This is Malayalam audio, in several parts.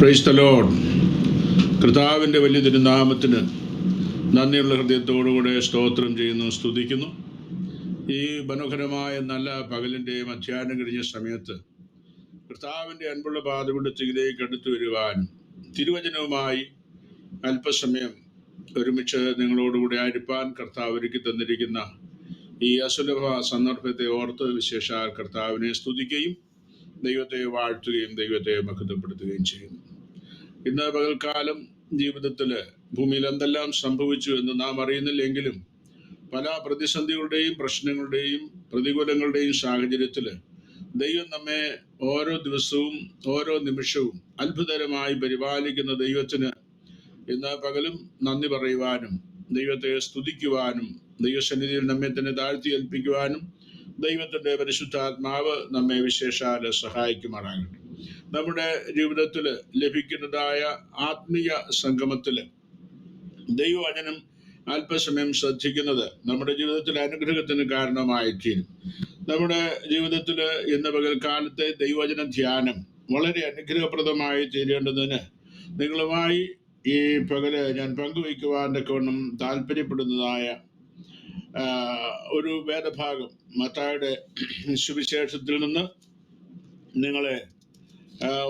പ്രൈസ് തലോൺ കർത്താവിന്റെ വലിയ തിരുനാമത്തിന് നന്ദിയുള്ള ഹൃദയത്തോടുകൂടെ സ്തോത്രം ചെയ്യുന്നു സ്തുതിക്കുന്നു. ഈ മനോഹരമായ നല്ല പകലിന്റെ മധ്യാഹ്നം കഴിഞ്ഞ സമയത്ത് കർത്താവിന്റെ അൻപുള്ള പാതപിടുത്തിലേക്ക് അടുത്തു വരുവാനും തിരുവചനവുമായി അല്പസമയം ഒരുമിച്ച് നിങ്ങളോടുകൂടി അരിപ്പാൻ കർത്താവ് ഒരുക്കി തന്നിരിക്കുന്ന ഈ അസുലഭ സന്ദർഭത്തെ ഓർത്ത് വിശേഷാൽ കർത്താവിനെ സ്തുതിക്കുകയും ദൈവത്തെ വാഴ്ത്തുകയും ദൈവത്തെ മഹത്വപ്പെടുത്തുകയും ചെയ്യുന്നു. ഇന്ന് പകൽക്കാലം ജീവിതത്തിൽ ഭൂമിയിൽ എന്തെല്ലാം സംഭവിച്ചു എന്ന് നാം അറിയുന്നില്ലെങ്കിലും പല പ്രതിസന്ധികളുടെയും പ്രശ്നങ്ങളുടെയും പ്രതികൂലങ്ങളുടെയും സാഹചര്യത്തിൽ ദൈവം നമ്മെ ഓരോ ദിവസവും ഓരോ നിമിഷവും അത്ഭുതകരമായി പരിപാലിക്കുന്ന ദൈവത്തിന് ഇന്ന് പകലും നന്ദി പറയുവാനും ദൈവത്തെ സ്തുതിക്കുവാനും ദൈവസന്നിധിയിൽ നമ്മെ തന്നെ താഴ്ത്തി ഏൽപ്പിക്കുവാനും ദൈവത്തിന്റെ പരിശുദ്ധാത്മാവ് നമ്മെ വിശേഷാൽ സഹായിക്കുമാറാകട്ടെ. നമ്മുടെ ജീവിതത്തിൽ ലഭിക്കുന്നതായ ആത്മീയ സംഗമത്തിൽ ദൈവവചനം അല്പസമയം ശ്രദ്ധിക്കുന്നത് നമ്മുടെ ജീവിതത്തിൽ അനുഗ്രഹത്തിന് കാരണമായി തീരും നമ്മുടെ ജീവിതത്തിൽ ഇന്ന് പകൽക്കാലത്തെ ദൈവവചന ധ്യാനം വളരെ അനുഗ്രഹപ്രദമായി തീരേണ്ടതിന് നിങ്ങളുമായി ഈ പകൽ ഞാൻ പങ്കുവയ്ക്കുവാൻ തക്കവണ്ണം താല്പര്യപ്പെടുന്നതായ ഒരു വേദഭാഗം മത്തായുടെ സുവിശേഷത്തിൽ നിന്ന് നിങ്ങളെ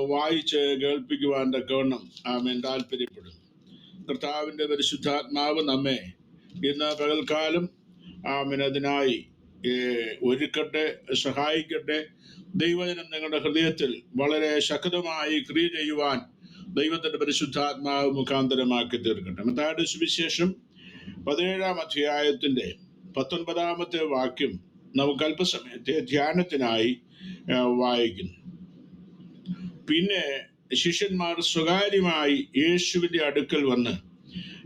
വായിച്ച് കേൾപ്പിക്കുവാൻ തക്കവണ്ണം ആമേൻ. താല്പര്യപ്പെടും കർത്താവിന്റെ പരിശുദ്ധാത്മാവ് നമ്മെ ഇന്ന് പകൽക്കാലം ആമേൻ അതിനായി ഒരുക്കട്ടെ സഹായിക്കട്ടെ. ദൈവജനം നിങ്ങളുടെ ഹൃദയത്തിൽ വളരെ ശക്തമായി ക്രിയ ചെയ്യുവാൻ ദൈവത്തിന്റെ പരിശുദ്ധാത്മാവ് മുഖാന്തരമാക്കി തീർക്കട്ടെ. മത്തായുടെ സുവിശേഷം പതിനേഴാം അധ്യായത്തിന്റെ പത്തൊൻപതാമത്തെ വാക്യം നമുക്ക് അല്പസമയത്തെ ധ്യാനത്തിനായി വായിക്കുന്നു. പിന്നെ ശിഷ്യന്മാർ സ്വകാര്യമായി യേശുവിന്റെ അടുക്കൽ വന്ന്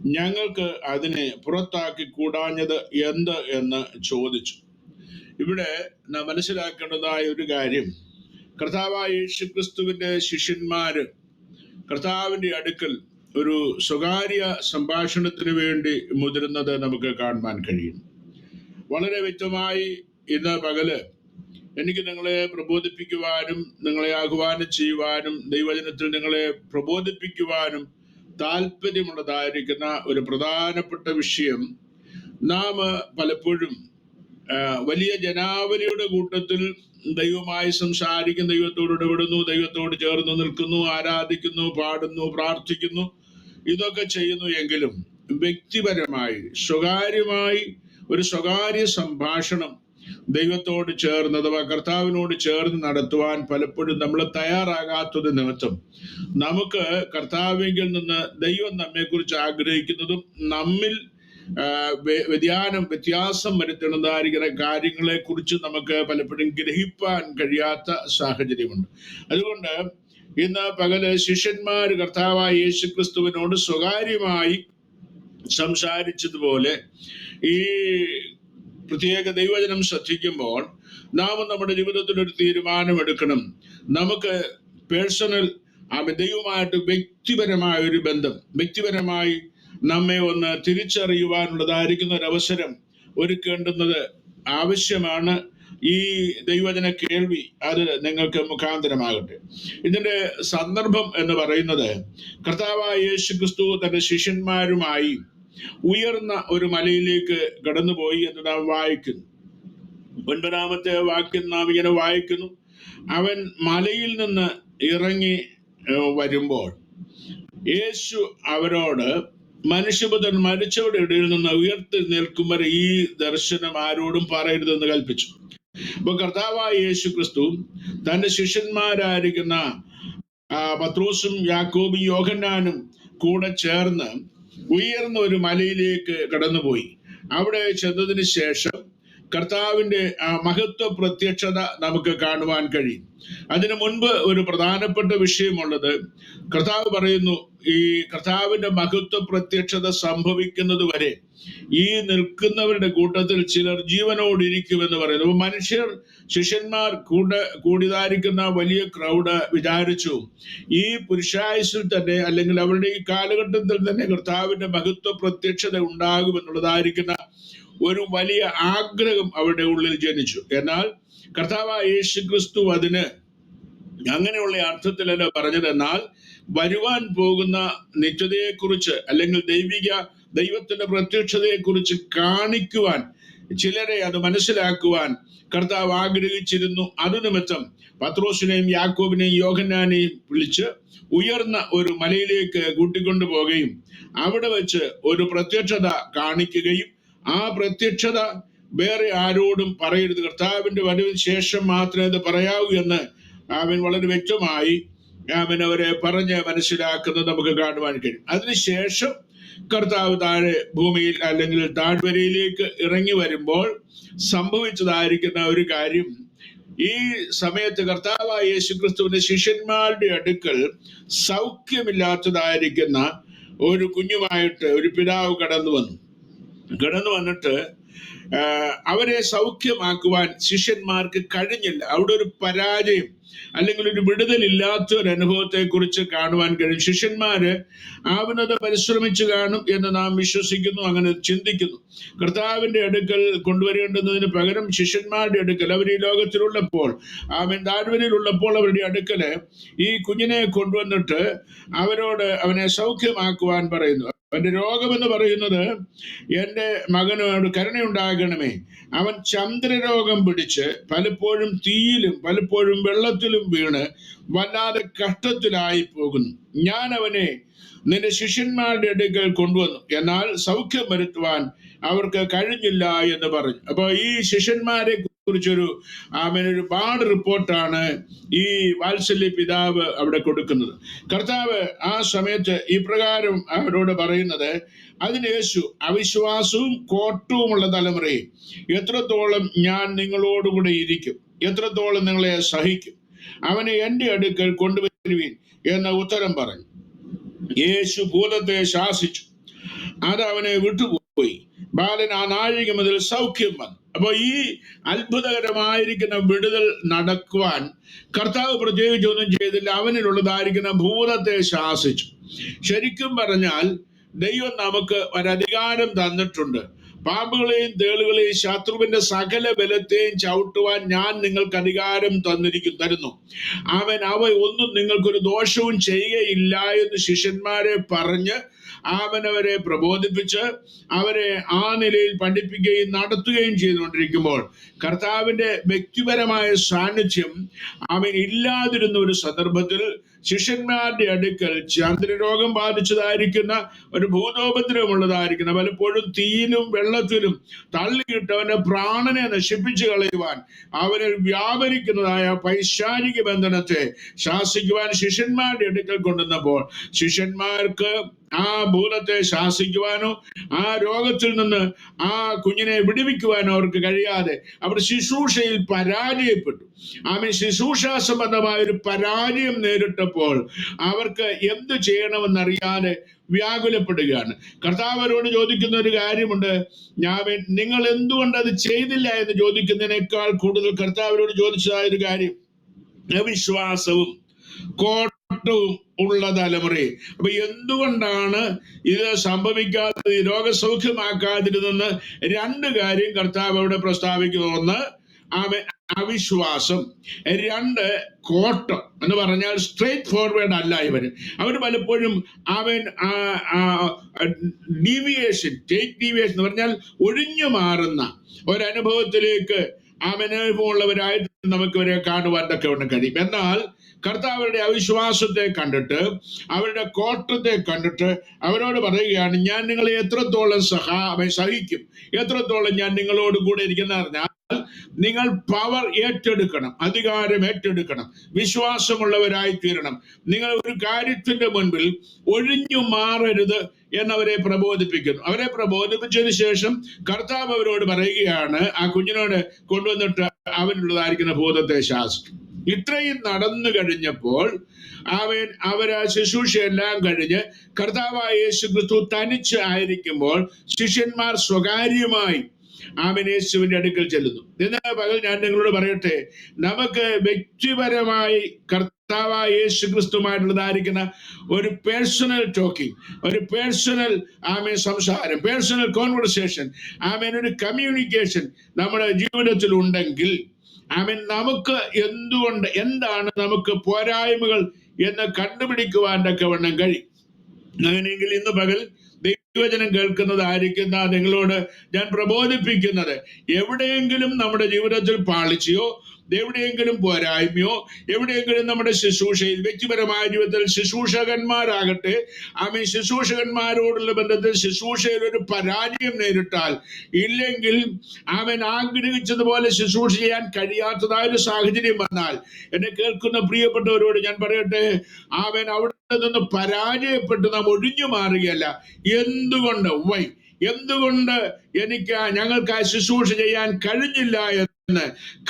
ഞങ്ങൾക്ക് അതിനെ പുറത്താക്കി കൂടാഞ്ഞത് എന്ത്? എന്ന് ചോദിച്ചു. ഇവിടെ നാം മനസ്സിലാക്കേണ്ടതായ ഒരു കാര്യം കർത്താവായ യേശു ക്രിസ്തുവിന്റെ ശിഷ്യന്മാര് കർത്താവിന്റെ അടുക്കൽ ഒരു സ്വകാര്യ സംഭാഷണത്തിന് വേണ്ടി മുതിരുന്നത് നമുക്ക് കാണുവാൻ കഴിയും. വളരെ വ്യക്തമായി ഇന്ന് പകൽ എനിക്ക് നിങ്ങളെ പ്രബോധിപ്പിക്കുവാനും നിങ്ങളെ ആഹ്വാനം ചെയ്യുവാനും ദൈവജനത്തിൽ നിങ്ങളെ പ്രബോധിപ്പിക്കുവാനും താല്പര്യമുള്ളതായിരിക്കുന്ന ഒരു പ്രധാനപ്പെട്ട വിഷയം. നാം പലപ്പോഴും വലിയ ജനാവലിയുടെ കൂട്ടത്തിൽ ദൈവമായി സംസാരിക്കും ദൈവത്തോട് ഇടപെടുന്നു ദൈവത്തോട് ചേർന്ന് നിൽക്കുന്നു ആരാധിക്കുന്നു പാടുന്നു പ്രാർത്ഥിക്കുന്നു ഇതൊക്കെ ചെയ്യുന്നു എങ്കിലും വ്യക്തിപരമായി സ്വകാര്യമായി ഒരു സ്വകാര്യ സംഭാഷണം ദൈവത്തോട് ചേർന്ന് അഥവാ കർത്താവിനോട് ചേർന്ന് നടത്തുവാൻ പലപ്പോഴും നമ്മൾ തയ്യാറാകാത്തത് നിമിത്തം. നമുക്ക് കർത്താവിങ്കിൽ നിന്ന് ദൈവം നമ്മെക്കുറിച്ച് ആഗ്രഹിക്കുന്നതും നമ്മിൽ വ്യതിയാനം വ്യത്യാസം വരുത്തണതായിരിക്കുന്ന കാര്യങ്ങളെ കുറിച്ച് നമുക്ക് പലപ്പോഴും ഗ്രഹിപ്പാൻ കഴിയാത്ത സാഹചര്യമുണ്ട്. അതുകൊണ്ട് ഇന്ന് പകൽ ശിഷ്യന്മാർ കർത്താവായ യേശു ക്രിസ്തുവിനോട് സ്വകാര്യമായി സംസാരിച്ചതുപോലെ ഈ പ്രത്യേക ദൈവജനം ശ്രദ്ധിക്കുമ്പോൾ നാം നമ്മുടെ ജീവിതത്തിൽ ഒരു തീരുമാനം എടുക്കണം. നമുക്ക് പേഴ്സണൽ ആ ദൈവമായിട്ട് വ്യക്തിപരമായ ഒരു ബന്ധം വ്യക്തിപരമായി നമ്മെ ഒന്ന് തിരിച്ചറിയുവാനുള്ളതായിരിക്കുന്ന ഒരു അവസരം ഒരുക്കേണ്ടുന്നത് ആവശ്യമാണ്. ഈ ദൈവജന കേൾവി അത് നിങ്ങൾക്ക് മുഖാന്തരമാകട്ടെ. ഇതിന്റെ സന്ദർഭം എന്ന് പറയുന്നത് കർത്താവായ യേശു ക്രിസ്തു തന്റെ ശിഷ്യന്മാരുമായി ഉയർന്ന ഒരു മലയിലേക്ക് കടന്നുപോയി എന്ന് നാം വായിക്കുന്നു. ഒൻപതാമത്തെ വാക്യം നാം ഇങ്ങനെ വായിക്കുന്നു. അവൻ മലയിൽ നിന്ന് ഇറങ്ങി വരുമ്പോൾ യേശു അവരോട് മനുഷ്യപുത്രൻ മരിച്ചവരുടെ ഇടയിൽ നിന്ന് ഉയർത്തി നിൽക്കും വരെ ഈ ദർശനം ആരോടും പറയരുതെന്ന് കൽപ്പിച്ചു. അപ്പൊ കർത്താവായ യേശു ക്രിസ്തു തന്റെ ശിഷ്യന്മാരായിരിക്കുന്ന പത്രോസും യാക്കോബും യോഹന്നാനും കൂടെ ചേർന്ന് ഉയർന്ന ഒരു മലയിലേക്ക് കടന്നുപോയി. അവിടെ ചെന്നതിന് ശേഷം കർത്താവിന്റെ ആ മഹത്വ പ്രത്യക്ഷത നമുക്ക് കാണുവാൻ കഴിയും. അതിനു മുൻപ് ഒരു പ്രധാനപ്പെട്ട വിഷയമുള്ളത് കർത്താവ് പറയുന്നു ഈ കർത്താവിന്റെ മഹത്വ പ്രത്യക്ഷത സംഭവിക്കുന്നത് വരെ ഈ നിൽക്കുന്നവരുടെ കൂട്ടത്തിൽ ചിലർ ജീവനോടിരിക്കുമെന്ന് പറയുന്നു. മനുഷ്യർ ശിഷ്യന്മാർ കൂട കൂടിതായിരിക്കുന്ന വലിയ ക്രൗഡ് വിചാരിച്ചു ഈ പുരുഷായുസിൽ തന്നെ അല്ലെങ്കിൽ അവരുടെ ഈ കാലഘട്ടത്തിൽ തന്നെ കർത്താവിന്റെ മഹത്വ പ്രത്യക്ഷത ഉണ്ടാകുമെന്നുള്ളതായിരിക്കുന്ന ഒരു വലിയ ആഗ്രഹം അവരുടെ ഉള്ളിൽ ജനിച്ചു. എന്നാൽ കർത്താവ് യേശു ക്രിസ്തു അതിന് അങ്ങനെയുള്ള അർത്ഥത്തിലല്ല പറഞ്ഞത്. എന്നാൽ വരുവാൻ പോകുന്ന നിത്യതയെ കുറിച്ച് അല്ലെങ്കിൽ ദൈവിക ദൈവത്തിന്റെ പ്രത്യക്ഷതയെ കുറിച്ച് കാണിക്കുവാൻ ചിലരെ അത് മനസ്സിലാക്കുവാൻ കർത്താവ് ആഗ്രഹിച്ചിരുന്നു. അതു നിമിത്തം പത്രോസിനെയും യാക്കോബിനെയും യോഹന്നാനെയും വിളിച്ച് ഉയർന്ന ഒരു മലയിലേക്ക് കൂട്ടിക്കൊണ്ടു പോകുകയും അവിടെ വെച്ച് ഒരു പ്രത്യക്ഷത കാണിക്കുകയും ആ പ്രത്യക്ഷത വേറെ ആരോടും പറയരുത്. കർത്താവിന്റെ വരവിന് ശേഷം മാത്രമേ അത് പറയാവൂ എന്ന് അവൻ വളരെ വ്യക്തമായി അവൻ അവരെ പറഞ്ഞ് മനസ്സിലാക്കുന്നത് നമുക്ക് കാണുവാൻ കഴിയും. അതിനുശേഷം കർത്താവ് താഴെ ഭൂമിയിൽ അല്ലെങ്കിൽ താഴ്വരയിലേക്ക് ഇറങ്ങി വരുമ്പോൾ സംഭവിച്ചതായിരിക്കുന്ന ഒരു കാര്യം ഈ സമയത്ത് കർത്താവായ യേശുക്രിസ്തുവിന്റെ ശിഷ്യന്മാരുടെ അടുക്കൽ സൗഖ്യമില്ലാത്തതായിരിക്കുന്ന ഒരു കുഞ്ഞുമായിട്ട് ഒരു പിതാവ് കടന്നു വന്നു. കടന്നു വന്നിട്ട് അവരെ സൗഖ്യമാക്കുവാൻ ശിഷ്യന്മാർക്ക് കഴിഞ്ഞില്ല. അവിടെ ഒരു പരാജയം അല്ലെങ്കിൽ ഒരു വിടുതലില്ലാത്ത ഒരു അനുഭവത്തെ കുറിച്ച് കാണുവാൻ കഴിയും. ശിഷ്യന്മാര് ആവുന്നത് പരിശ്രമിച്ചു കാണും എന്ന് നാം വിശ്വസിക്കുന്നു അങ്ങനെ ചിന്തിക്കുന്നു. കർത്താവിന്റെ അടുക്കൽ കൊണ്ടുവരേണ്ടുന്നതിന് പകരം ശിഷ്യന്മാരുടെ അടുക്കൽ അവർ ഈ ലോകത്തിലുള്ളപ്പോൾ ആമൻ താഴ്വരയിലുള്ളപ്പോൾ അവരുടെ അടുക്കൽ ഈ കുഞ്ഞിനെ കൊണ്ടുവന്നിട്ട് അവരോട് അവനെ സൗഖ്യമാക്കുവാൻ പറയുന്നു. അവന്റെ രോഗമെന്ന് പറയുന്നത് എന്റെ മകനോട് കരുണയുണ്ടാകണമേ. അവൻ ചന്ദ്രരോഗം പിടിച്ച് പലപ്പോഴും തീയിലും പലപ്പോഴും വെള്ളത്തിലും വീണ് വല്ലാതെ കഷ്ടത്തിലായി പോകുന്നു. ഞാൻ അവനെ നിന്റെ ശിഷ്യന്മാരുടെ അടുക്കൽ കൊണ്ടുവന്നു. എന്നാൽ സൗഖ്യം വരുത്തുവാൻ അവർക്ക് കഴിഞ്ഞില്ല എന്ന് പറഞ്ഞു. അപ്പോൾ ഈ ശിഷ്യന്മാരെ കുറിച്ചൊരു ആമേൻ ഒരുപാട് റിപ്പോർട്ടാണ് ഈ വാത്സല്യ പിതാവ് അവിടെ കൊടുക്കുന്നത്. കർത്താവ് ആ സമയത്ത് ഇപ്രകാരം പ്രകാരം അവരോട് പറയുന്നത് അതിന് യേശു അവിശ്വാസവും കോട്ടവുമുള്ള തലമുറയെ എത്രത്തോളം ഞാൻ നിങ്ങളോടുകൂടെ ഇരിക്കും എത്രത്തോളം നിങ്ങളെ സഹിക്കും അവനെ എന്റെ അടുക്കൽ കൊണ്ടുവരുവീൻ എന്ന ഉത്തരം പറഞ്ഞു. യേശു ഭൂതത്തെ ശാസിച്ചു. അത് അവനെ വിട്ടുപോയി. ബാലൻ ആ നാഴിക മുതൽ സൗഖ്യം വന്നു. അപ്പൊ ഈ അത്ഭുതകരമായിരിക്കുന്ന വിടുതൽ നടക്കുവാൻ കർത്താവ് പ്രത്യേകിച്ചൊന്നും ചെയ്തില്ല. അവനിലുള്ളതായിരിക്കുന്ന ഭൂതത്തെ ശാസിച്ചു. ശരിക്കും പറഞ്ഞാൽ ദൈവം നമുക്ക് ഒരധികാരം തന്നിട്ടുണ്ട്. പാമ്പുകളെയും തേളുകളെയും ശത്രുവിന്റെ സകല ബലത്തെയും ചവിട്ടുവാൻ ഞാൻ നിങ്ങൾക്ക് അധികാരം തന്നിരിക്കും തരുന്നു. അവൻ അവ ഒന്നും നിങ്ങൾക്കൊരു ദോഷവും ചെയ്യുകയില്ല എന്ന് ശിഷ്യന്മാരെ പറഞ്ഞ് അവൻ അവരെ പ്രബോധിപ്പിച്ച് അവരെ ആ നിലയിൽ പഠിപ്പിക്കുകയും നടത്തുകയും ചെയ്തുകൊണ്ടിരിക്കുമ്പോൾ കർത്താവിന്റെ വ്യക്തിപരമായ സാന്നിധ്യം അവൻ ഇല്ലാതിരുന്ന ഒരു സന്ദർഭത്തിൽ ശിഷ്യന്മാരുടെ അടുക്കൽ ചന്ദ്രരോഗം ബാധിച്ചതായിരിക്കുന്ന ഒരു ഭൂതോപദ്രവമുള്ളതായിരിക്കുന്ന പലപ്പോഴും തീയിലും വെള്ളത്തിലും തള്ളിയിട്ട് അവന്റെ പ്രാണനെ നശിപ്പിച്ചു കളയുവാൻ അവനിൽ വ്യാപരിക്കുന്നതായ പൈശാരിക ബന്ധനത്തെ ശാസിക്കുവാൻ ശിഷ്യന്മാരുടെ അടുക്കൽ കൊണ്ടുവന്നപ്പോൾ ശിഷ്യന്മാർക്ക് ആ ഭൂതത്തെ ശാസിക്കുവാനോ ആ രോഗത്തിൽ നിന്ന് ആ കുഞ്ഞിനെ വിടുവിക്കുവാനോ അവർക്ക് കഴിയാതെ അവർ ശുശ്രൂഷയിൽ പരാജയപ്പെട്ടു. ആമൻ. ശുശ്രൂഷ സംബന്ധമായ ഒരു പരാജയം നേരിട്ടപ്പോൾ അവർക്ക് എന്ത് ചെയ്യണമെന്നറിയാതെ വ്യാകുലപ്പെടുകയാണ്. കർത്താവ് അവരോട് ചോദിക്കുന്ന ഒരു കാര്യമുണ്ട്. ഞാൻ നിങ്ങൾ എന്തുകൊണ്ട് അത് ചെയ്തില്ല എന്ന് ചോദിക്കുന്നതിനേക്കാൾ കൂടുതൽ കർത്താവരോട് ചോദിച്ചതായ ഒരു കാര്യം അവിശ്വാസവും കോട്ടവും ഉള്ള തലമുറയെ അപ്പൊ എന്തുകൊണ്ടാണ് ഇത് സംഭവിക്കാത്തത്? രോഗസൗഖ്യമാക്കാതിരുന്നെന്ന് രണ്ട് കാര്യം കർത്താവ് അവിടെ പ്രസ്താവിക്കുന്നു. ഒന്ന് അവ അവിശ്വാസം. രണ്ട് കോട്ടം. എന്ന് പറഞ്ഞാൽ സ്ട്രേറ്റ് ഫോർവേഡ് അല്ല ഇവർ അവർ പലപ്പോഴും അവൻ ഡീവിയേഷൻ ടേക്ക് ഡീവിയേഷൻ എന്ന് പറഞ്ഞാൽ ഒഴിഞ്ഞു മാറുന്ന ഒരനുഭവത്തിലേക്ക് അവനുഭവമുള്ളവരായിട്ട് നമുക്ക് ഇവരെ കാണുവാൻ ഒക്കെ കഴിയും. എന്നാൽ കർത്താവരുടെ അവിശ്വാസത്തെ കണ്ടിട്ട് അവരുടെ കോട്ടത്തെ കണ്ടിട്ട് അവരോട് പറയുകയാണ് ഞാൻ നിങ്ങളെ എത്രത്തോളം സഹാ സഹിക്കും എത്രത്തോളം ഞാൻ നിങ്ങളോട് കൂടെ ഇരിക്കുന്ന പറഞ്ഞാൽ നിങ്ങൾ പവർ ഏറ്റെടുക്കണം അധികാരം ഏറ്റെടുക്കണം വിശ്വാസമുള്ളവരായി തീരണം. നിങ്ങൾ ഒരു കാര്യത്തിന്റെ മുൻപിൽ ഒഴിഞ്ഞു മാറരുത് എന്നവരെ പ്രബോധിപ്പിക്കുന്നു. അവരെ പ്രബോധിപ്പിച്ചതിന് ശേഷം കർത്താവ് അവരോട് പറയുകയാണ് ആ കുഞ്ഞിനോട് കൊണ്ടുവന്നിട്ട് അവനുള്ളതായിരിക്കുന്ന ഭൂതത്തെ ശാസിക്കും. ഇത്രയും നടന്നു കഴിഞ്ഞപ്പോൾ അവൻ അവർ ശുശ്രൂഷയെല്ലാം കഴിഞ്ഞ് കർത്താവായ യേശു ക്രിസ്തു തനിച്ച് ആയിരിക്കുമ്പോൾ ശിഷ്യന്മാർ സ്വകാര്യമായി ആമൻ യേശുവിന്റെ അടുക്കൽ ചെല്ലുന്നു. ഇന്ന് പകൽ ഞാൻ നിങ്ങളോട് പറയട്ടെ നമുക്ക് വ്യക്തിപരമായി കർത്താവായ യേശു ക്രിസ്തുമായിട്ടുള്ളതായിരിക്കുന്ന ഒരു പേഴ്സണൽ ടോക്കിംഗ് ഒരു പേഴ്സണൽ ആമേൻ സംസാരം പേഴ്സണൽ കോൺവെർസേഷൻ ആമേൻ ഒരു കമ്മ്യൂണിക്കേഷൻ നമ്മുടെ ജീവിതത്തിൽ ഉണ്ടെങ്കിൽ ആമേൻ നമുക്ക് എന്തുകൊണ്ട് എന്താണ് നമുക്ക് പോരായ്മകൾ എന്ന് കണ്ടുപിടിക്കുവാൻ തക്കവണ്ണം കഴിയും. അങ്ങനെയെങ്കിൽ ഇന്ന് പകൽ ദൈവവചനം കേൾക്കുന്നതായിരിക്കുന്ന നിങ്ങളോട് ഞാൻ പ്രബോധിപ്പിക്കുന്നത്. എവിടെയെങ്കിലും നമ്മുടെ ജീവിതത്തിൽ പാളിച്ചയോ എവിടെയെങ്കിലും പോരായ്മയോ എവിടെയെങ്കിലും നമ്മുടെ ശുശ്രൂഷയിൽ വ്യക്തിപരമായ ജീവിതത്തിൽ ശുശ്രൂഷകന്മാരാകട്ടെ ആമേ ശുശ്രൂഷകന്മാരോടുള്ള ബന്ധത്തിൽ ശുശ്രൂഷയിൽ ഒരു പരാജയം നേരിട്ടാൽ ഇല്ലെങ്കിൽ അവൻ ആഗ്രഹിച്ചതുപോലെ ശുശ്രൂഷ ചെയ്യാൻ കഴിയാത്തതായ ഒരു സാഹചര്യം വന്നാൽ എന്നെ കേൾക്കുന്ന പ്രിയപ്പെട്ടവരോട് ഞാൻ പറയട്ടെ അവൻ അവിടെ നിന്ന് പരാജയപ്പെട്ട് നാം ഒഴിഞ്ഞു മാറുകയല്ല. എന്തുകൊണ്ട്? വൈ. എന്തുകൊണ്ട് എനിക്ക് ഞങ്ങൾക്ക് ആ ശുശ്രൂഷ ചെയ്യാൻ കഴിഞ്ഞില്ല എന്ന്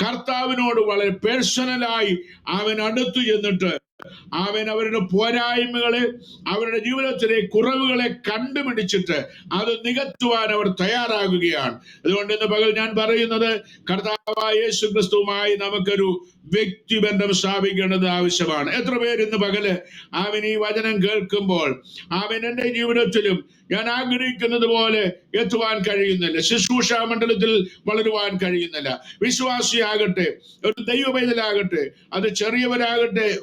കർത്താവിനോട് വളരെ പേഴ്സണലായി അവൻ അടുത്തു ചെന്നിട്ട് അവൻ അവരുടെ പോരായ്മകളെ അവരുടെ ജീവിതത്തിലെ കുറവുകളെ കണ്ടുപിടിച്ചിട്ട് അത് നികത്തുവാൻ അവർ തയ്യാറാകുകയാണ്. അതുകൊണ്ട് ഇന്ന് പകൽ ഞാൻ പറയുന്നത് കർത്താവായ യേശു ക്രിസ്തുവുമായി നമുക്കൊരു വ്യക്തിബന്ധം സ്ഥാപിക്കേണ്ടത് ആവശ്യമാണ്. എത്ര പേര് ഇന്ന് പകൽ അവൻ ഈ വചനം കേൾക്കുമ്പോൾ അവൻ എന്റെ ജീവിതത്തിലും ഞാൻ ആഗ്രഹിക്കുന്നത് പോലെ എത്തുവാൻ കഴിയുന്നില്ല. ശുശ്രൂഷ മണ്ഡലത്തിൽ വളരുവാൻ കഴിയുന്നില്ല. വിശ്വാസിയാകട്ടെ ഒരു ദൈവപൈതലാകട്ടെ അത് ചെറിയവരാകട്ടെ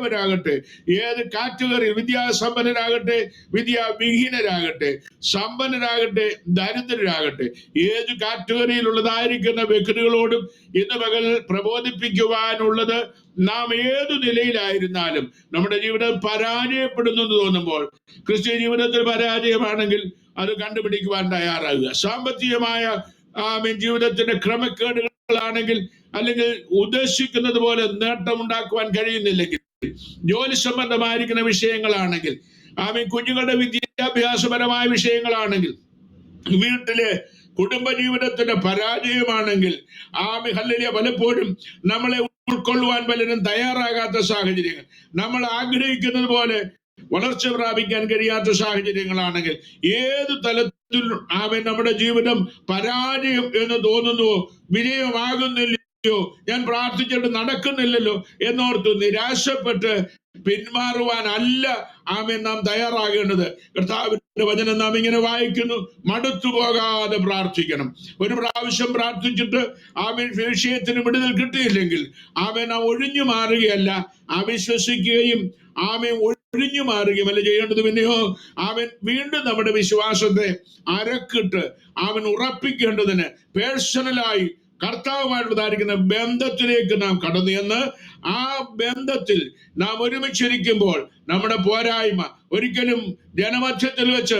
വലിയവരാകട്ടെ ഏത് കാറ്റഗറി വിദ്യാസമ്പന്നരാകട്ടെ വിദ്യാവിഹീനരാകട്ടെ സമ്പന്നരാകട്ടെ ദരിദ്രരാകട്ടെ ഏത് കാറ്റഗറിയിലുള്ളതായിരിക്കുന്ന വ്യക്തികളോടും ഇന്ന് പകൽ പ്രബോധിപ്പിക്കുവാനുള്ളത് നാം ഏതു നിലയിലായിരുന്നാലും നമ്മുടെ ജീവിതം പരാജയപ്പെടുന്നു എന്ന് തോന്നുമ്പോൾ ക്രിസ്ത്യ ജീവിതത്തിൽ പരാജയമാണെങ്കിൽ അത് കണ്ടുപിടിക്കുവാൻ തയ്യാറാകുക. സാമ്പത്തികമായ ജീവിതത്തിന്റെ ക്രമക്കേടുകളാണെങ്കിൽ അല്ലെങ്കിൽ ഉദ്ദേശിക്കുന്നത് പോലെ നേട്ടം ഉണ്ടാക്കുവാൻ കഴിയുന്നില്ലെങ്കിൽ ജോലി സംബന്ധമായിരിക്കുന്ന വിഷയങ്ങളാണെങ്കിൽ ആമീൻ കുഞ്ഞുങ്ങളുടെ വിദ്യാഭ്യാസപരമായ വിഷയങ്ങളാണെങ്കിൽ വീട്ടിലെ കുടുംബജീവിതത്തിന്റെ പരാജയമാണെങ്കിൽ ആമി ഹല്ലലിയ പലപ്പോഴും നമ്മളെ ഉൾക്കൊള്ളുവാൻ പലരും തയ്യാറാകാത്ത സാഹചര്യങ്ങൾ. നമ്മൾ ആഗ്രഹിക്കുന്നത് പോലെ വളർച്ച പ്രാപിക്കാൻ കഴിയാത്ത സാഹചര്യങ്ങളാണെങ്കിൽ ഏത് തലത്തിൽ ആമൻ നമ്മുടെ ജീവിതം പരാജയം എന്ന് തോന്നുന്നുവോ വിജയമാകുന്നില്ലയോ ഞാൻ പ്രാർത്ഥിച്ചിട്ട് നടക്കുന്നില്ലല്ലോ എന്നോർത്ത് നിരാശപ്പെട്ട് പിന്മാറുവാൻ അല്ല ആമെ നാം തയ്യാറാകേണ്ടത്. കർത്താവിന്റെ വചനം നാം ഇങ്ങനെ വായിക്കുന്നു. മടുത്തു പോകാതെ പ്രാർത്ഥിക്കണം. ഒരു പ്രാവശ്യം പ്രാർത്ഥിച്ചിട്ട് ആമിൻ വിഷയത്തിന് വിടുതൽ കിട്ടിയില്ലെങ്കിൽ ആമെ നാം ഒഴിഞ്ഞു മാറുകയല്ല അവിശ്വസിക്കുകയും ആമെ ഒഴിഞ്ഞു മാറുകയും അല്ല ചെയ്യേണ്ടത് പിന്നെയോ? അവൻ വീണ്ടും നമ്മുടെ വിശ്വാസത്തെ അരക്കിട്ട് അവൻ ഉറപ്പിക്കേണ്ടതിന് പേഴ്സണലായി കർത്താവുമായിട്ടുള്ളതായിരിക്കുന്ന ബന്ധത്തിലേക്ക് നാം കടന്നു എന്ന് ആ ബന്ധത്തിൽ നാം ഒരുമിച്ചിരിക്കുമ്പോൾ നമ്മുടെ പോരായ്മ ഒരിക്കലും ജനമധ്യത്തിൽ വെച്ച്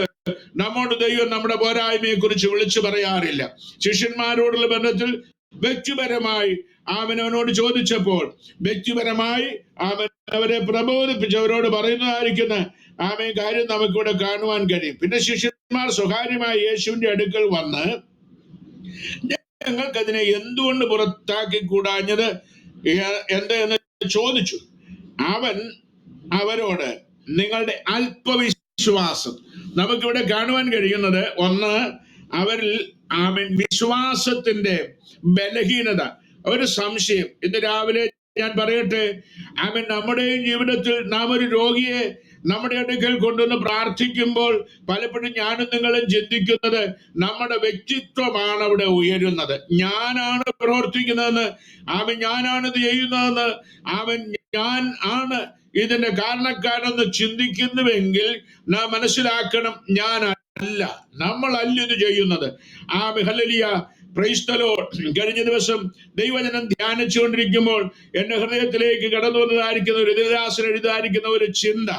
നമ്മുടെ ദൈവം നമ്മുടെ പോരായ്മയെ കുറിച്ച് വിളിച്ചു പറയാറില്ല. ശിഷ്യന്മാരോടുള്ള ബന്ധത്തിൽ വ്യക്തിപരമായി അവനവനോട് ചോദിച്ചപ്പോൾ വ്യക്തിപരമായി അവൻ അവരെ പ്രബോധിപ്പിച്ച് അവരോട് പറയുന്നതായിരിക്കുന്ന ആമേ കാര്യം നമുക്കിവിടെ കാണുവാൻ കഴിയും. പിന്നെ ശിഷ്യന്മാർ സ്വകാര്യമായി യേശുവിന്റെ അടുക്കൽ വന്ന് ഞങ്ങൾക്കതിനെ എന്തുകൊണ്ട് പുറത്താക്കി കൂടാഞ്ഞത്? എന്താ എന്ന് ചോദിച്ചു. അവൻ അവരോട് നിങ്ങളുടെ അല്പവിശ്വാസം. നമുക്കിവിടെ കാണുവാൻ കഴിയുന്നത് ഒന്ന് അവരിൽ അവൻ വിശ്വാസത്തിന്റെ ബലഹീനത. ഒരു സംശയം ഇന്ന് രാവിലെ ഞാൻ പറയട്ടെ അവൻ നമ്മുടെയും ജീവിതത്തിൽ നാം ഒരു രോഗിയെ നമ്മുടെ അടുക്കൽ കൊണ്ടുവന്ന് പ്രാർത്ഥിക്കുമ്പോൾ പലപ്പോഴും ഞാനും നിങ്ങളും ചിന്തിക്കുന്നത് നമ്മുടെ വ്യക്തിത്വമാണ് അവിടെ ഉയരുന്നത്. ഞാനാണ് പ്രവർത്തിക്കുന്നതെന്ന് അവൻ ഞാനാണ് ഇത് ചെയ്യുന്നതെന്ന് അവൻ ഞാൻ ആണ് ഇതിന്റെ കാരണക്കാരെന്ന് ചിന്തിക്കുന്നുവെങ്കിൽ നാം മനസ്സിലാക്കണം ഞാൻ അല്ല നമ്മൾ അല്ല ഇത് ചെയ്യുന്നത്. ആ ഹല്ലേലൂയ പ്രൈസ് ദ ലോർഡ് കഴിഞ്ഞ ദിവസം ദൈവജനം ധ്യാനിച്ചുകൊണ്ടിരിക്കുമ്പോൾ എന്റെ ഹൃദയത്തിലേക്ക് കടന്നു വന്നതായിരിക്കുന്ന ഒരു ഇതിഹാസം എഴുതായിരിക്കുന്ന ഒരു ചിന്ത.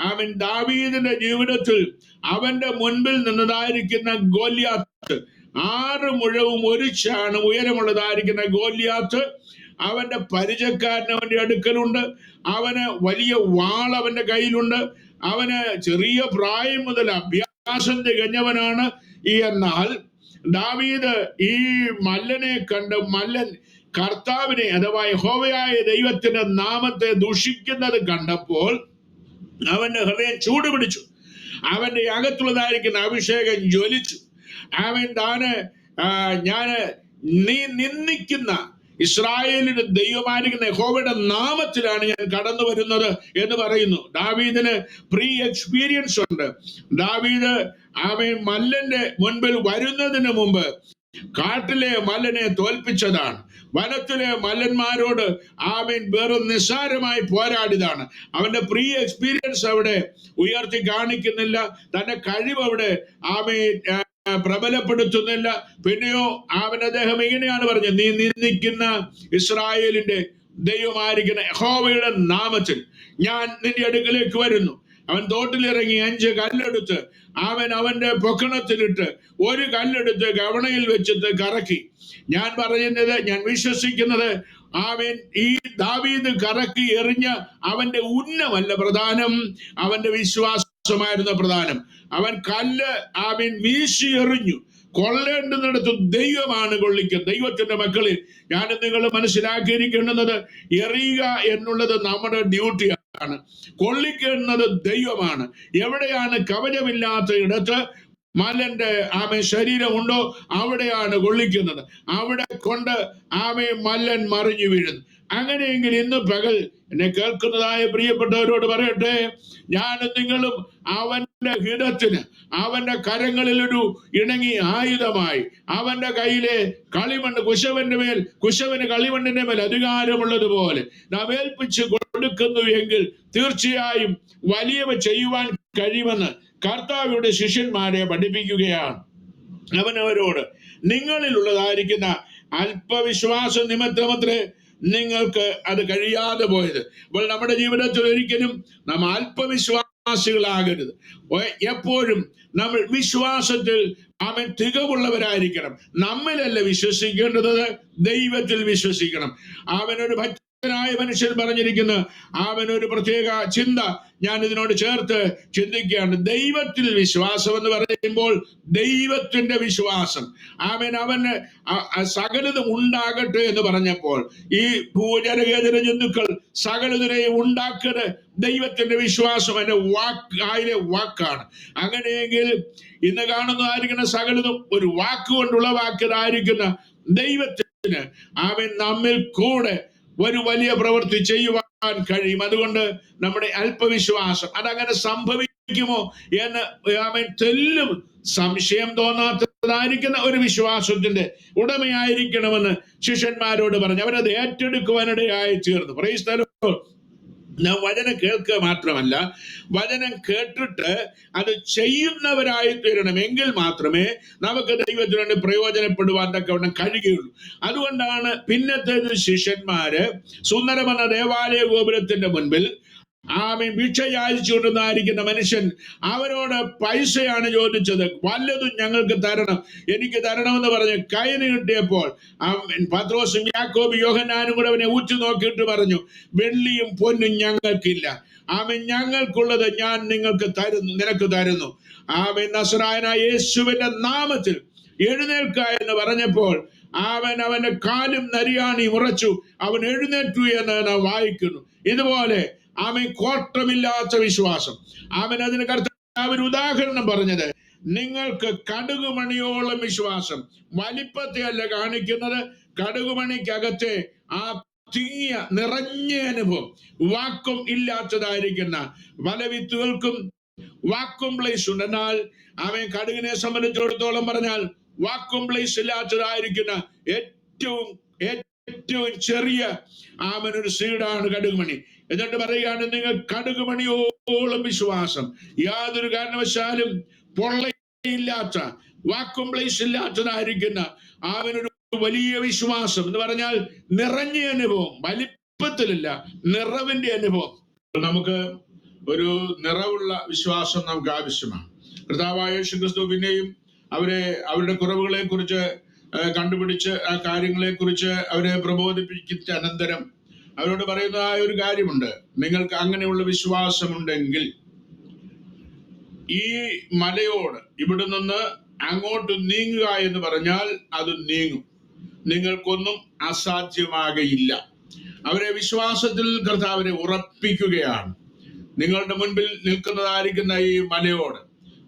അവൻ ദാവീദിന്റെ ജീവിതത്തിൽ അവന്റെ മുൻപിൽ നിന്നതായിരിക്കുന്ന ഗോല്യാത്ത്. ആറ് മുഴവും ഒരു ചാണും ഉയരമുള്ളതായിരിക്കുന്ന ഗോല്യാത്ത് അവന്റെ പരിചക്കാരൻ അവന്റെ അടുക്കലുണ്ട്. അവന് വലിയ വാൾ അവന്റെ കയ്യിലുണ്ട്. അവന് ചെറിയ പ്രായം മുതൽ അഭ്യാസം തികഞ്ഞവനാണ്. ഈ എന്നാൽ ദാവീദ് ഈ മല്ലനെ കണ്ട് മല്ലൻ കർത്താവിനെ അഥവാ ഹോവയായ ദൈവത്തിന്റെ നാമത്തെ ദുഷിക്കുന്നത് കണ്ടപ്പോൾ അവന്റെ ഹൃദയം ചൂടുപിടിച്ചു അവന്റെ അകത്തുള്ളതായിരിക്കുന്ന അഭിഷേകം ജ്വലിച്ചു. അവൻ താന് ഞാൻ നീ നിന്ദിക്കുന്ന ഇസ്രായേലിന്റെ ദൈവമായിരിക്കുന്ന യഹോവയുടെ നാമത്തിലാണ് ഞാൻ കടന്നു വരുന്നത് എന്ന് പറയുന്നു. ദാവീദിന് പ്രീ എക്സ്പീരിയൻസ് ഉണ്ട്. ദാവീദ് അവൻ മല്ലന്റെ മുൻപിൽ വരുന്നതിന് മുമ്പ് കാട്ടിലെ മല്ലനെ തോൽപ്പിച്ചതാണ്. വനത്തിലെ മല്ലന്മാരോട് ആമീൻ വെറും നിസ്സാരമായി പോരാടിയതാണ്. അവന്റെ പ്രീ എക്സ്പീരിയൻസ് അവിടെ ഉയർത്തി കാണിക്കുന്നില്ല. തന്റെ കഴിവ് അവിടെ ആമീൻ പ്രബലപ്പെടുത്തുന്നില്ല. പിന്നെയോ അവൻ അദ്ദേഹം ഇങ്ങനെയാണ് പറഞ്ഞത് നീ നിന്ദിക്കുന്ന ഇസ്രായേലിന്റെ ദൈവമായിരിക്കുന്ന യഹോവയുടെ നാമത്തിൽ ഞാൻ നിന്റെ അടുക്കലേക്ക് വരുന്നു. അവൻ തോട്ടിലിറങ്ങി അഞ്ച് കല്ലെടുത്ത് അവൻ അവന്റെ പൊക്കണത്തിലിട്ട് ഒരു കല്ലെടുത്ത് കവണയിൽ വെച്ചിട്ട് കറക്കി. ഞാൻ പറയുന്നത് ഞാൻ വിശ്വസിക്കുന്നത് അവൻ ഈ ദാവീദ് കറക്കി എറിഞ്ഞ അവന്റെ ഉന്നമല്ല പ്രധാനം അവന്റെ വിശ്വാസമായിരുന്നു പ്രധാനം. അവൻ കല്ല് അവൻ വീശി എറിഞ്ഞു. കൊള്ളേണ്ടുന്നിടത്ത് ദൈവമാണ് കൊള്ളിക്കുക ദൈവത്തിന്റെ മക്കളിൽ ഞാൻ നിങ്ങൾ മനസ്സിലാക്കിയിരിക്കേണ്ടുന്നത് എറിയുക എന്നുള്ളത് നമ്മുടെ ഡ്യൂട്ടിയാണ്. കൊള്ളിക്കേണ്ടുന്നത് ദൈവമാണ്. എവിടെയാണ് കവചമില്ലാത്ത ഇടത്ത് മലന്റെ ആമ ശരീരമുണ്ടോ? അവിടെയാണ് കൊള്ളിക്കുന്നത്. അവിടെ കൊണ്ട് ആമയെ മല്ലൻ മറിഞ്ഞു വീഴുന്നു. അങ്ങനെയെങ്കിൽ ഇന്ന് പകൽ എന്നെ കേൾക്കുന്നതായ പ്രിയപ്പെട്ടവരോട് പറയട്ടെ ഞാൻ നിങ്ങളും അവന്റെ ഹിതത്തിന് അവന്റെ കരങ്ങളിൽ ഒരു ഇണങ്ങി ആയുധമായി അവന്റെ കയ്യിലെ കളിമണ്ണ് കുശവന്റെ മേൽ കുശവന് കളിമണ്ണിന്റെ മേൽ അധികാരമുള്ളതുപോലെ നാം ഏൽപ്പിച്ച് കൊടുക്കുന്നു എങ്കിൽ തീർച്ചയായും വലിയവ ചെയ്യുവാൻ കഴിയുമെന്ന് കർത്താവിയുടെ ശിഷ്യന്മാരെ പഠിപ്പിക്കുകയാണ്. അവൻ അവരോട് നിങ്ങളിലുള്ളതായിരിക്കുന്ന അല്പവിശ്വാസ നിമിത്തമത്രേ നിങ്ങൾക്ക് അത് കഴിയാതെ പോയത്. അപ്പോൾ നമ്മുടെ ജീവിതത്തിൽ ഒരിക്കലും നാം അല്പവിശ്വാസികളാകരുത്. എപ്പോഴും നമ്മൾ വിശ്വാസത്തിൽ അവൻ തികവുള്ളവരായിരിക്കണം. നമ്മിലല്ല വിശ്വസിക്കേണ്ടത്? ദൈവത്തിൽ വിശ്വസിക്കണം. അവനൊരു ഭക്തനായ മനുഷ്യൻ പറഞ്ഞിരിക്കുന്നു അവൻ ഒരു പ്രത്യേക ചിന്ത ഞാൻ ഇതിനോട് ചേർത്ത് ചിന്തിക്കുകയാണ്. ദൈവത്തിൽ വിശ്വാസം എന്ന് പറയുമ്പോൾ ദൈവത്തിന്റെ വിശ്വാസം. അവൻ അവന് സകലതും ഉണ്ടാകട്ടെ എന്ന് പറഞ്ഞപ്പോൾ ഈ ഭൂജനകേതര ജന്തുക്കൾ സകലതിനെയും ഉണ്ടാക്കത് ദൈവത്തിന്റെ വിശ്വാസം എന്റെ വാക്ക് ആയിലെ വാക്കാണ്. അങ്ങനെയെങ്കിൽ ഇന്ന് കാണുന്നതായിരിക്കുന്ന സകലതും ഒരു വാക്കുകൊണ്ടുള്ള വാക്കിലായിരിക്കുന്ന ദൈവത്തിന് അവൻ നമ്മിൽ കൂടെ ഒരു വലിയ പ്രവൃത്തി ചെയ്യുവാൻ കഴിയും. അതുകൊണ്ട് നമ്മുടെ അല്പവിശ്വാസം അതങ്ങനെ സംഭവിക്കുമോ എന്ന് അവൻ തെല്ലും സംശയം തോന്നാത്തതായിരിക്കുന്ന ഒരു വിശ്വാസത്തിന്റെ ഉടമയായിരിക്കണമെന്ന് ശിഷ്യന്മാരോട് പറഞ്ഞു അവരത് ഏറ്റെടുക്കുവാനിടയായി തീർന്നു. പ്രൈസ്തലോ നാം വചനം കേൾക്കുക മാത്രമല്ല വചനം കേട്ടിട്ട് അത് ചെയ്യുന്നവരായി തീരണം എങ്കിൽ മാത്രമേ നമുക്ക് ദൈവത്തിന് വേണ്ടി പ്രയോജനപ്പെടുവാൻ തക്കവണ്ണം കഴിയുകയുള്ളൂ. അതുകൊണ്ടാണ് പിന്നത്തെ ശിഷ്യന്മാര് സുന്ദരമെന്ന ദേവാലയ ഗോപുരത്തിന്റെ മുൻപിൽ ആമീൻ. ഭിക്ഷ യാചിച്ചുകൊണ്ടിരുന്നായിരിക്കുന്ന മനുഷ്യൻ അവരോട് പൈസയാണ് ചോദിച്ചത്. വല്ലതും ഞങ്ങൾക്ക് തരണം. എനിക്ക് തരണമെന്ന് പറഞ്ഞ് കൈ കിട്ടിയപ്പോൾ ആമീൻ പത്രോസും യാക്കോബ് യോഹന്നാനും കൂടെ അവനെ ഉച്ചു നോക്കിയിട്ട് പറഞ്ഞു വെള്ളിയും പൊന്നും ഞങ്ങൾക്കില്ല. ആമീൻ ഞങ്ങൾക്കുള്ളത് ഞാൻ നിങ്ങൾക്ക് തരുന്നു നിനക്ക് തരുന്നു. ആമീൻ നസറായനായ യേശുവിന്റെ നാമത്തിൽ എഴുന്നേൽക്ക എന്ന് പറഞ്ഞപ്പോൾ അവൻ അവന്റെ കാലും നരിയാണി ഉറച്ചു അവൻ എഴുന്നേറ്റു എന്ന് വായിക്കുന്നു. ഇതുപോലെ ആമൻ കോട്ടമില്ലാത്ത വിശ്വാസം. അവൻ അതിന് കർത്താവ് ഒരു ഉദാഹരണം പറഞ്ഞത്. നിങ്ങൾക്ക് കടുകുമണിയോളം വിശ്വാസം. വലിപ്പത്തെ അല്ല കാണിക്കുന്നത്. കടുകുമണിക്കകത്തെ ആ തിങ്ങിയ നിറഞ്ഞ അനുഭവം. വാക്കും ഇല്ലാത്തതായിരിക്കുന്ന പല വിത്തുകൾക്കും വാക്കും പ്ലേസ് ഉണ്ട്. എന്നാൽ അവൻ കടുകിനെ സംബന്ധിച്ചിടത്തോളം പറഞ്ഞാൽ വാക്കും പ്ലേസ് ഇല്ലാത്തതായിരിക്കുന്ന ഏറ്റവും ഏറ്റവും ചെറിയ ആമൻ ഒരു സീഡാണ് കടുകുമണി. എന്നിട്ട് പറയുകയാണ്? നിങ്ങൾ കടുകുമണിയോളം വിശ്വാസം. യാതൊരു കാരണവശാലും പൊള്ളയില്ലാത്ത വാക്കും പ്ലേസ് ഇല്ലാത്തതായിരിക്കുന്ന ആവനൊരു വലിയ വിശ്വാസം. എന്ന് പറഞ്ഞാൽ നിറഞ്ഞ അനുഭവം വലിപ്പത്തിലില്ല നിറവിന്റെ അനുഭവം. നമുക്ക് ഒരു നിറവുള്ള വിശ്വാസം നമുക്ക് ആവശ്യമാണ്. കർത്താവായ ശ്രീ ക്രിസ്തു പിന്നെയും അവരെ അവരുടെ കുറവുകളെ കുറിച്ച് കണ്ടുപിടിച്ച് ആ കാര്യങ്ങളെ കുറിച്ച് അവരെ പ്രബോധിപ്പിച്ച അനന്തരം അവരോട് പറയുന്നതായ ഒരു കാര്യമുണ്ട്. നിങ്ങൾക്ക് അങ്ങനെയുള്ള വിശ്വാസമുണ്ടെങ്കിൽ ഈ മലയോട് ഇവിടെ നിന്ന് അങ്ങോട്ട് നീങ്ങുക എന്ന് പറഞ്ഞാൽ അത് നീങ്ങും. നിങ്ങൾക്കൊന്നും അസാധ്യമാകയില്ല. അവരെ വിശ്വാസത്തിൽ കർത്താവിനെ ഉറപ്പിക്കുകയാണ്. നിങ്ങളുടെ മുൻപിൽ നിൽക്കുന്നതായിരിക്കുന്ന ഈ മലയോട്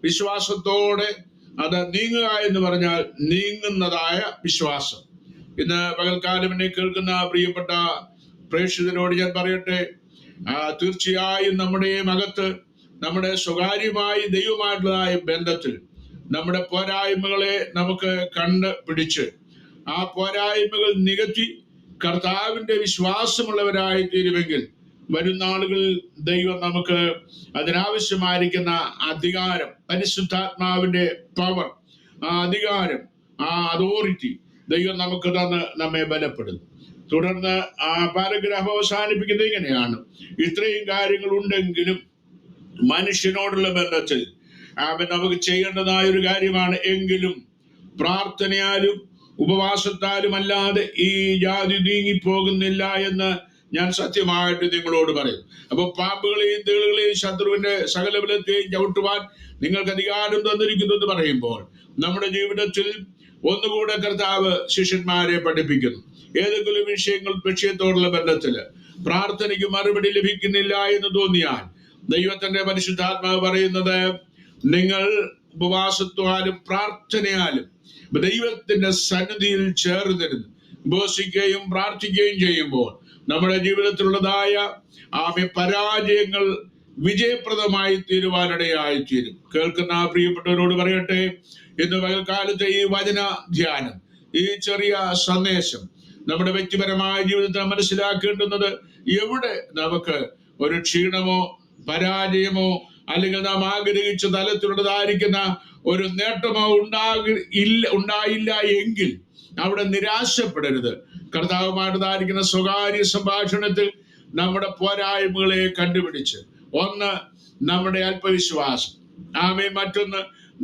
വിശ്വാസത്തോടെ അത് നീങ്ങുക എന്ന് പറഞ്ഞാൽ നീങ്ങുന്നതായ വിശ്വാസം. ഇന്ന് പകൽക്കാലം എന്നെ കേൾക്കുന്ന പ്രിയപ്പെട്ട പ്രേക്ഷിതരോട് ഞാൻ പറയട്ടെ തീർച്ചയായും നമ്മുടെ മകത്ത് നമ്മുടെ സ്വകാര്യമായി ദൈവമായിട്ടുള്ളതായ ബന്ധത്തിൽ നമ്മുടെ പോരായ്മകളെ നമുക്ക് കണ്ട് പിടിച്ച് ആ പോരായ്മകൾ നികത്തി കർത്താവിന്റെ വിശ്വാസമുള്ളവരായി തീരുമെങ്കിൽ വരും നാളുകളിൽ ദൈവം നമുക്ക് അതിനാവശ്യമായിരിക്കുന്ന അധികാരം പരിശുദ്ധാത്മാവിന്റെ പവർ ആ അധികാരം ആ അതോറിറ്റി ദൈവം നമുക്ക് തന്ന് നമ്മെ ബലപ്പെടുന്നു തുടർന്ന് ആ പാരഗ്രാഫ് അവസാനിപ്പിക്കുന്നത് ഇങ്ങനെയാണ്. ഇത്രയും കാര്യങ്ങൾ ഉണ്ടെങ്കിലും മനുഷ്യനോടുള്ള ബന്ധത്തിൽ അവൻ നമുക്ക് ചെയ്യേണ്ടതായ ഒരു കാര്യമാണ് എങ്കിലും പ്രാർത്ഥനയാലും ഉപവാസത്താലും അല്ലാതെ ഈ ജാതി നീങ്ങിപ്പോകുന്നില്ല എന്ന് ഞാൻ സത്യമായിട്ട് നിങ്ങളോട് പറയും. അപ്പൊ പാമ്പുകളെയും തേളുകളെയും ശത്രുവിന്റെ സകല ബലത്തെയും ചവിട്ടുവാൻ നിങ്ങൾക്ക് അധികാരം തന്നിരിക്കുന്നു എന്ന് പറയുമ്പോൾ നമ്മുടെ ജീവിതത്തിൽ ഒന്നുകൂടെ കർത്താവ് ശിഷ്യന്മാരെ പഠിപ്പിക്കുന്നു. ഏതെങ്കിലും വിഷയങ്ങൾ വിഷയത്തോടുള്ള ബന്ധത്തിൽ പ്രാർത്ഥനയ്ക്ക് മറുപടി ലഭിക്കുന്നില്ല എന്ന് തോന്നിയാൽ ദൈവത്തിന്റെ പരിശുദ്ധാത്മാവ് പറയുന്നത് നിങ്ങൾ ഉപവാസത്വാലും പ്രാർത്ഥനയാലും ദൈവത്തിന്റെ സന്നിധിയിൽ ചേർന്നിരുന്നു ഉപവസിക്കുകയും പ്രാർത്ഥിക്കുകയും ചെയ്യുമ്പോൾ നമ്മുടെ ജീവിതത്തിലുള്ളതായ ആമെ പരാജയങ്ങൾ വിജയപ്രദമായി തീരുവാനിടയായി തീരും കേൾക്കുന്ന പ്രിയപ്പെട്ടവരോട് പറയട്ടെ ഇന്ന് പകൽക്കാലത്തെ ഈ വചന ധ്യാനം ഈ ചെറിയ സന്ദേശം നമ്മുടെ വ്യക്തിപരമായ ജീവിതത്തിൽ മനസ്സിലാക്കേണ്ടുന്നത് എവിടെ നമുക്ക് ഒരു ക്ഷീണമോ പരാജയമോ അല്ലെങ്കിൽ നാം ആഗ്രഹിച്ച തലത്തിലുള്ളതായിരിക്കുന്ന ഒരു നേട്ടമോ ഉണ്ടാകി ഇല്ല ഉണ്ടായില്ല എങ്കിൽ അവിടെ നിരാശപ്പെടരുത്. കർത്താവുമായിട്ടുണ്ടായിരിക്കുന്ന സ്വകാര്യ സംഭാഷണത്തിൽ നമ്മുടെ പോരായ്മകളെ കണ്ടുപിടിച്ച്. ഒന്ന് നമ്മുടെ അല്പവിശ്വാസം. ആമേ മറ്റൊന്ന്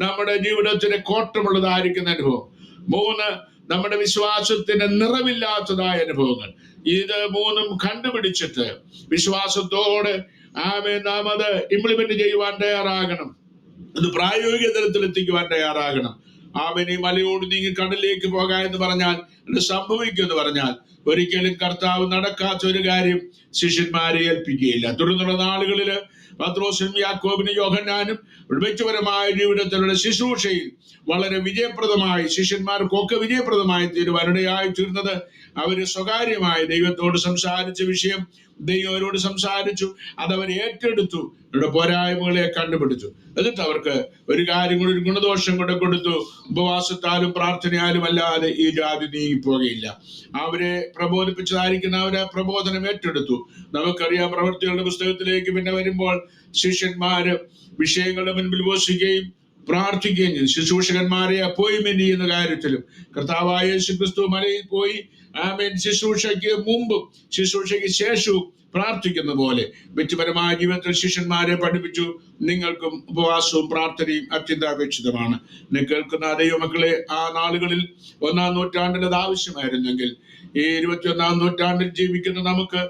നമ്മുടെ ജീവിതത്തിന് കോട്ടമുള്ളതായിരിക്കുന്ന അനുഭവം. മൂന്ന് നമ്മുടെ വിശ്വാസത്തിന് നിറവില്ലാത്തതായ അനുഭവങ്ങൾ. ഇത് മൂന്നും കണ്ടുപിടിച്ചിട്ട് വിശ്വാസത്തോടെ ആമേ നാം അത് ഇംപ്ലിമെന്റ് ചെയ്യുവാൻ തയ്യാറാകണം. അത് പ്രായോഗിക തലത്തിൽ എത്തിക്കുവാൻ തയ്യാറാകണം. ആമൻ ഈ മലയോട് നീങ്ങി കടലിലേക്ക് പോകാൻ എന്ന് പറഞ്ഞാൽ അത് സംഭവിക്കും എന്ന് പറഞ്ഞാൽ ഒരിക്കലും കർത്താവ് നടക്കാത്ത ഒരു കാര്യം ശിഷ്യന്മാരെ ഏൽപ്പിക്കുകയില്ല. തുടർന്നുള്ള നാളുകളിൽ പത്രോസും യാക്കോബിനും യോഹന്നാനും വ്യക്തിപരമായ ജീവിതത്തിലുള്ള ശുശ്രൂഷയിൽ വളരെ വിജയപ്രദമായി ശിഷ്യന്മാർക്കൊക്കെ വിജയപ്രദമായി തീരുവാനിടയായി തീർന്നത് അവർ സ്വകാര്യമായി ദൈവത്തോട് സംസാരിച്ച വിഷയം ദൈവം അവരോട് സംസാരിച്ചു അതവർ ഏറ്റെടുത്തു അവരുടെ പോരായ്മകളെ കണ്ടുപിടിച്ചു. എന്നിട്ട് അവർക്ക് ഒരു കാര്യം കൂടി ഒരു ഗുണദോഷം കൂടെ കൊടുത്തു. ഉപവാസത്താലും പ്രാർത്ഥനയാലും അല്ലാതെ ഈ ജാതി നീങ്ങിപ്പോകയില്ല അവരെ പ്രബോധിപ്പിച്ചതായിരിക്കുന്ന അവരെ പ്രബോധനം ഏറ്റെടുത്തു. നമുക്കറിയാം പ്രവർത്തികളുടെ പുസ്തകത്തിലേക്ക് പിന്നെ വരുമ്പോൾ ശിഷ്യന്മാര് വിഷയങ്ങളുടെ മുൻപിൽ ഉപസിക്കുകയും പ്രാർത്ഥിക്കുകയും ചെയ്തു. ശുശ്രൂഷകന്മാരെ അപ്പോയിൻമെന്റ് ചെയ്യുന്ന കാര്യത്തിലും കർത്താവായ യേശു ക്രിസ്തു മലയിൽ പോയി. ആമേൻ. ശുശ്രൂഷയ്ക്ക് മുമ്പും ശുശ്രൂഷയ്ക്ക് ശേഷവും പ്രാർത്ഥിക്കുന്ന പോലെ വ്യക്തിപരമായ ജീവിതത്തിൽ ശിഷ്യന്മാരെ പഠിപ്പിച്ചു. നിങ്ങൾക്കും ഉപവാസവും പ്രാർത്ഥനയും അത്യന്താപേക്ഷിതമാണ്. നിങ്ങൾ കേൾക്കുന്ന അതേ ദൈവമക്കളെ ആ നാളുകളിൽ ഒന്നാം നൂറ്റാണ്ടിൽ അത് ആവശ്യമായിരുന്നെങ്കിൽ ഈ ഇരുപത്തിയൊന്നാം നൂറ്റാണ്ടിൽ ജീവിക്കുന്ന നമുക്ക്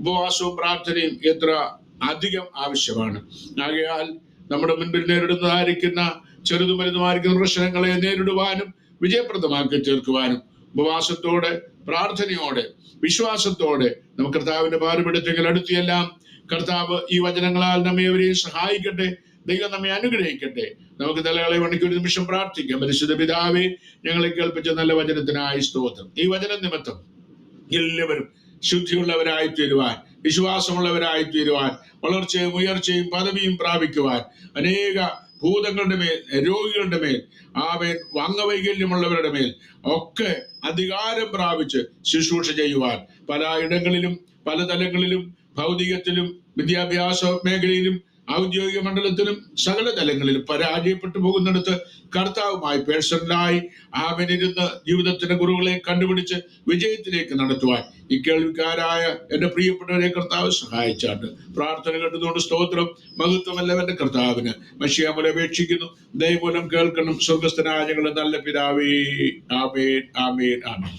ഉപവാസവും പ്രാർത്ഥനയും എത്ര അധികം ആവശ്യമാണ്. ആകയാൽ നമ്മുടെ മുൻപിൽ നേരിടുന്നതായിരിക്കുന്ന ചെറുതും വലുതുമായിരിക്കുന്ന പ്രശ്നങ്ങളെ നേരിടുവാനും വിജയപ്രദമാക്കി തീർക്കുവാനും ഉപവാസത്തോടെ പ്രാർത്ഥനയോടെ വിശ്വാസത്തോടെ നമുക്ക് കർത്താവിന്റെ പാരപെടുത്തെങ്കിൽ അടുത്തിയെല്ലാം. കർത്താവ് ഈ വചനങ്ങളാൽ നമ്മെ അവരെയും സഹായിക്കട്ടെ ദൈവം നമ്മെ അനുഗ്രഹിക്കട്ടെ. നമുക്ക് തലകളെ മണിക്ക് ഒരു നിമിഷം പ്രാർത്ഥിക്കാം. പരിശുദ്ധ പിതാവെ ഞങ്ങളെ കേൾപ്പിച്ച നല്ല വചനത്തിനായി സ്തോത്രം. ഈ വചനം നിമിത്തം എല്ലാവരും ശുദ്ധിയുള്ളവരായി തീരുവാൻ വിശ്വാസമുള്ളവരായി തീരുവാൻ വളർച്ചയും ഉയർച്ചയും പദവിയും പ്രാപിക്കുവാൻ അനേക ഭൂതങ്ങളുടെ മേൽ രോഗികളുടെ മേൽ ആവേൻ വാങ്ങവൈകല്യമുള്ളവരുടെ മേൽ ഒക്കെ അധികാരം പ്രാപിച്ച് ശുശ്രൂഷ ചെയ്യുവാൻ പല ഇടങ്ങളിലും പല തലങ്ങളിലും ഭൗതികത്തിലും വിദ്യാഭ്യാസ മേഖലയിലും ഔദ്യോഗിക മണ്ഡലത്തിലും സകല തലങ്ങളിലും പരാജയപ്പെട്ടു പോകുന്നിടത്ത് കർത്താവുമായി പേഴ്സണലായി ആവനിരുന്ന് ജീവിതത്തിന്റെ കുറവുകളെ കണ്ടുപിടിച്ച് വിജയത്തിലേക്ക് നടത്തുവാൻ ഈ കേൾവിക്കാരായ എന്റെ പ്രിയപ്പെട്ടവരെ കർത്താവ് സഹായിച്ചാണ്ട് പ്രാർത്ഥന കേട്ടതുകൊണ്ട് സ്തോത്രം. മഹത്വമല്ലവന്റെ കർത്താവിന്. മഷിയാമലെ അപേക്ഷിക്കുന്നു. ദൈവമൂലം കേൾക്കണം. സ്വർഗസ്ഥനായ ഞങ്ങളുടെ നല്ല പിതാവേ. ആമേൻ ആമേൻ ആമേൻ.